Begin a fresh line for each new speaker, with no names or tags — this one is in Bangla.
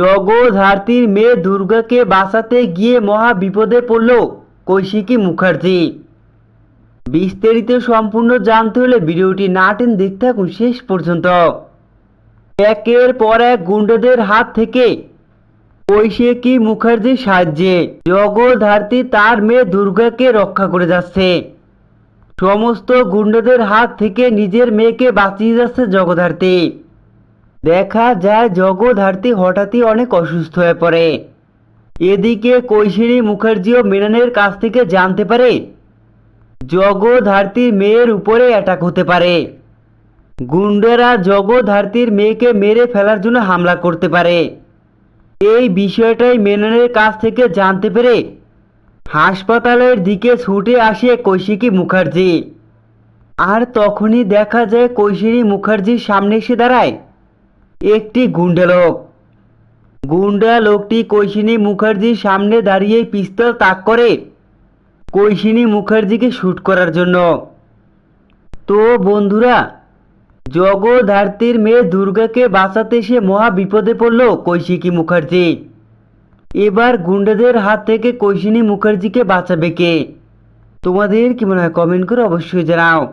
জগধার্তীর মেয়ে দুর্গাকে বাঁচাতে গিয়ে মহা বিপদে পড়ল কৈশিকী মুখার্জি। বিস্তারিত সম্পূর্ণ জানতে হলে ভিডিওটি না টেন দেখতে থাকুন শেষ পর্যন্ত। একের পর এক গুন্ডাদের হাত থেকে কৈশিকী মুখার্জির সাহায্যে জগধার্তী তার মেয়ে দুর্গাকে রক্ষা করে যাচ্ছে। সমস্ত গুন্ডাদের হাত থেকে নিজের মেয়েকে বাঁচিয়ে যাচ্ছে জগধার্তী দেখা যায় জগধার্তী হঠাৎই অনেক অসুস্থ হয়ে পড়ে। এদিকে কৈশিনী মুখার্জিও মেননের কাছ থেকে জানতে পারে জগধার্তীর মেয়ের উপরে অ্যাটাক হতে পারে। গুন্ডারা জগধার্তীর মেয়েকে মেরে ফেলার জন্য হামলা করতে পারে। এই বিষয়টাই মেননের কাছ থেকে জানতে পেরে হাসপাতালের দিকে ছুটে আসে কৈশিকী মুখার্জি। আর তখনই দেখা যায় কৈশিনী মুখার্জির সামনে এসে দাঁড়ায়। একটি গুন্ডা লোক। গুন্ডা লোকটি কৈশিনী মুখার্জির সামনে দাঁড়িয়ে পিস্তল তাক করে কৈশিনী মুখার্জিকে শ্যুট করার জন্য। তো বন্ধুরা জগধার্তীর মেয়ে দুর্গাকে বাঁচাতে সে মহা বিপদে পড়ল কৈশিকী মুখার্জি। এবার গুন্ডাদের হাত থেকে কৈশিনী মুখার্জিকে বাঁচাবে কে? তোমাদের কি মনে হয়? কমেন্ট করে অবশ্যই জানাও।